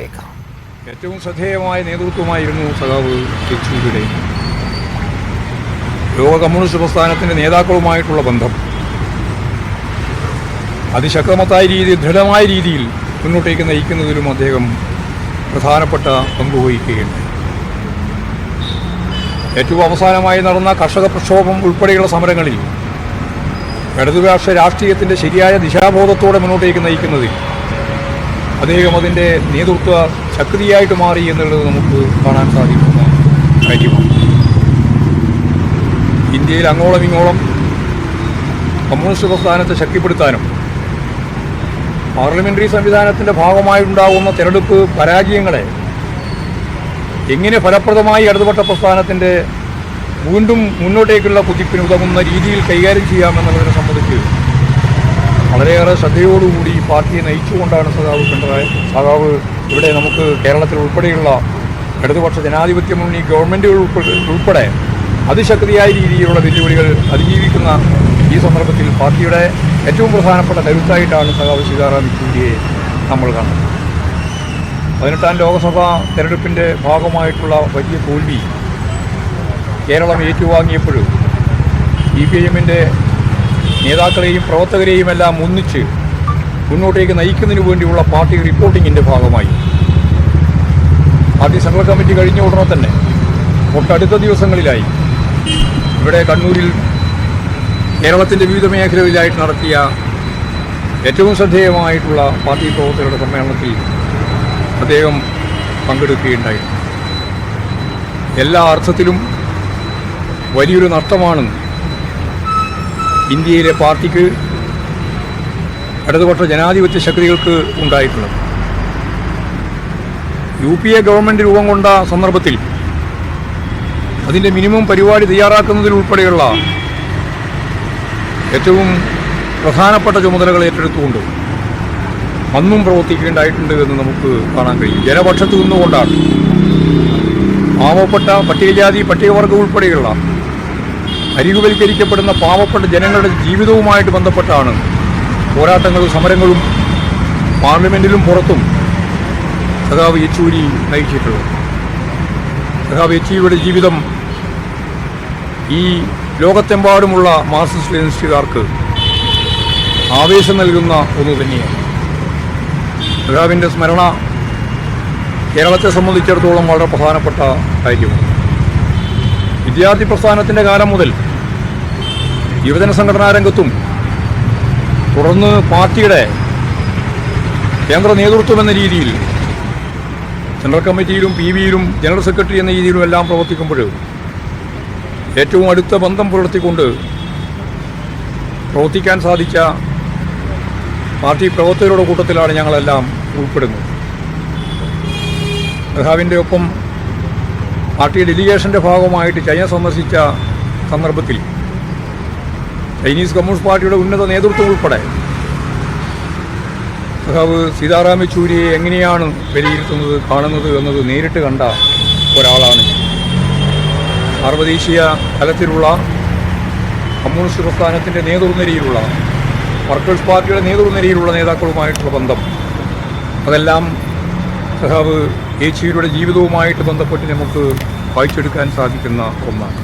വാർത്തകളിലേക്ക് ഏറ്റവും ശ്രദ്ധേയമായ നേതൃത്വമായിരുന്നു സഖാവ് യെച്ചൂരിയുടെ ലോക കമ്മ്യൂണിസ്റ്റ് പ്രസ്ഥാനത്തിന്റെ നേതാക്കളുമായിട്ടുള്ള ബന്ധം. അതിശക്തമത്തായ രീതിയിൽ ദൃഢമായ രീതിയിൽ മുന്നോട്ടേക്ക് നയിക്കുന്നതിലും അദ്ദേഹം പ്രധാനപ്പെട്ട പങ്ക് വഹിക്കുകയുണ്ടായി. ഏറ്റവും അവസാനമായി നടന്ന കർഷക പ്രക്ഷോഭം ഉൾപ്പെടെയുള്ള സമരങ്ങളിൽ ഇടതുപക്ഷ രാഷ്ട്രീയത്തിന്റെ ശരിയായ ദിശാബോധത്തോടെ മുന്നോട്ടേക്ക് നയിക്കുന്നതിൽ അദ്ദേഹം അതിന്റെ നേതൃത്വ ശക്തിയായിട്ട് മാറി എന്നുള്ളത് നമുക്ക് കാണാൻ സാധിക്കുന്ന. കാര്യമാണ് ഇന്ത്യയിൽ അങ്ങോളം ഇങ്ങോളം കമ്മ്യൂണിസ്റ്റ് പ്രസ്ഥാനത്തെ ശക്തിപ്പെടുത്താനും പാർലമെന്ററി സംവിധാനത്തിന്റെ ഭാഗമായിട്ടുണ്ടാകുന്ന തിരഞ്ഞെടുപ്പ് പരാജയങ്ങളെ എങ്ങനെ ഫലപ്രദമായി ഇടതുപക്ഷ പ്രസ്ഥാനത്തിന്റെ വീണ്ടും മുന്നോട്ടേക്കുള്ള കുതിപ്പിന് ഉതകുന്ന രീതിയിൽ കൈകാര്യം ചെയ്യാമെന്നുള്ളതിനെ സംബന്ധിച്ച് വളരെയേറെ ശ്രദ്ധയോടുകൂടി പാർട്ടിയെ നയിച്ചുകൊണ്ടാണ് സഖാവ് പിണറായി സഖാവ് ഇവിടെ നമുക്ക് കേരളത്തിൽ ഉൾപ്പെടെയുള്ള ഇടതുപക്ഷ ജനാധിപത്യ മുന്നണി ഗവൺമെന്റുകൾ ഉൾപ്പെടെ ഉൾപ്പെടെ അതിശക്തിയായ രീതിയിലുള്ള വെല്ലുവിളികൾ അതിജീവിക്കുന്ന ഈ സന്ദർഭത്തിൽ പാർട്ടിയുടെ ഏറ്റവും പ്രധാനപ്പെട്ട കരുത്തായിട്ടാണ് സഖാവ് സീതാറാം യെച്ചൂരിയെ നമ്മൾ കാണുന്നത്. പതിനെട്ടാം ലോക്സഭാ തെരഞ്ഞെടുപ്പിന്റെ ഭാഗമായിട്ടുള്ള വലിയ തോൽവി കേരളം ഏറ്റുവാങ്ങിയപ്പോഴും സി പി എമ്മിന്റെ നേതാക്കളെയും പ്രവർത്തകരെയും എല്ലാം ഒന്നിച്ച് മുന്നോട്ടേക്ക് നയിക്കുന്നതിന് വേണ്ടിയുള്ള പാർട്ടി റിപ്പോർട്ടിങ്ങിന്റെ ഭാഗമായി. പാർട്ടി സെൻട്രൽ കമ്മിറ്റി കഴിഞ്ഞ ഉടനെ തന്നെ തൊട്ടടുത്ത ദിവസങ്ങളിലായി ഇവിടെ കണ്ണൂരിൽ കേരളത്തിന്റെ വിവിധ മേഖലകളിലായിട്ട് നടത്തിയ ഏറ്റവും ശ്രദ്ധേയമായിട്ടുള്ള പാർട്ടി പ്രവർത്തകരുടെ സമ്മേളനത്തിൽ അദ്ദേഹം പങ്കെടുക്കുകയുണ്ടായി. എല്ലാ അർത്ഥത്തിലും വലിയൊരു നഷ്ടമാണ് ഇന്ത്യയിലെ പാർട്ടിക്ക് ഇടതുപക്ഷ ജനാധിപത്യ ശക്തികൾക്ക് ഉണ്ടായിട്ടുള്ളത്. യു പി എ ഗവൺമെന്റ് രൂപം കൊണ്ട സന്ദർഭത്തിൽ അതിന്റെ മിനിമം പരിപാടി തയ്യാറാക്കുന്നതിലുൾപ്പെടെയുള്ള ഏറ്റവും പ്രധാനപ്പെട്ട ചുമതലകൾ ഏറ്റെടുത്തുകൊണ്ട് അന്നും പ്രവർത്തിക്കേണ്ടായിട്ടുണ്ട് എന്ന് നമുക്ക് കാണാൻ കഴിയും. ജനപക്ഷത്തു നിന്നുകൊണ്ടാണ് പാവപ്പെട്ട പട്ടികജാതി പട്ടികവർഗ ഉൾപ്പെടെയുള്ള അരികുവൽക്കരിക്കപ്പെടുന്ന പാവപ്പെട്ട ജനങ്ങളുടെ ജീവിതവുമായിട്ട് ബന്ധപ്പെട്ടാണ് പോരാട്ടങ്ങളും സമരങ്ങളും പാർലമെന്റിലും പുറത്തും സഖാവ് യെച്ചൂരി നയിച്ചിട്ടുള്ളത്. സഖാവ് യെച്ചൂരിയുടെ ജീവിതം ഈ ലോകത്തെമ്പാടുമുള്ള മാർക്സിസ്റ്റ് ലെനിസ്റ്റുകാർക്ക് ആവേശം നൽകുന്ന ഒന്ന് തന്നെയാണ്. സഖാവിന്റെ സ്മരണ കേരളത്തെ സംബന്ധിച്ചിടത്തോളം വളരെ പ്രധാനപ്പെട്ട കാര്യമാണ്. വിദ്യാർത്ഥി പ്രസ്ഥാനത്തിന്റെ കാലം മുതൽ യുവജന സംഘടനാ രംഗത്തും തുടർന്ന് പാർട്ടിയുടെ കേന്ദ്ര നേതൃത്വം എന്ന രീതിയിൽ സെൻട്രൽ കമ്മിറ്റിയിലും പി വിയിലും ജനറൽ സെക്രട്ടറി എന്ന രീതിയിലും എല്ലാം പ്രവർത്തിക്കുമ്പോൾ ഏറ്റവും അടുത്ത ബന്ധം പുലർത്തിക്കൊണ്ട് പ്രവർത്തിക്കാൻ സാധിച്ച പാർട്ടി പ്രവർത്തകരുടെ കൂട്ടത്തിലാണ് ഞങ്ങളെല്ലാം ഉൾപ്പെടുന്നത്. മെഹാവിന്റെ ഒപ്പം പാർട്ടി ഡെലിഗേഷന്റെ ഭാഗമായിട്ട് ചൈന സന്ദർശിച്ച സന്ദർഭത്തിൽ ചൈനീസ് കമ്മ്യൂണിസ്റ്റ് പാർട്ടിയുടെ ഉന്നത നേതൃത്വം ഉൾപ്പെടെ സഖാവ് സീതാറാം യെച്ചൂരിയെ എങ്ങനെയാണ് വിലയിരുത്തുന്നത് കാണുന്നത് എന്നത് നേരിട്ട് കണ്ട ഒരാളാണ്. സാർവദേശീയ തലത്തിലുള്ള കമ്മ്യൂണിസ്റ്റ് പ്രസ്ഥാനത്തിന്റെ നേതൃനിരയിലുള്ള വർക്കേഴ്സ് പാർട്ടിയുടെ നേതൃനിരയിലുള്ള നേതാക്കളുമായിട്ടുള്ള ബന്ധം അതെല്ലാം സഖാവ് ഏച്ചിയുടെ ജീവിതവുമായിട്ട് ബന്ധപ്പെട്ട് നമുക്ക് വായിച്ചെടുക്കാൻ സാധിക്കുന്ന ഒന്നാണ്.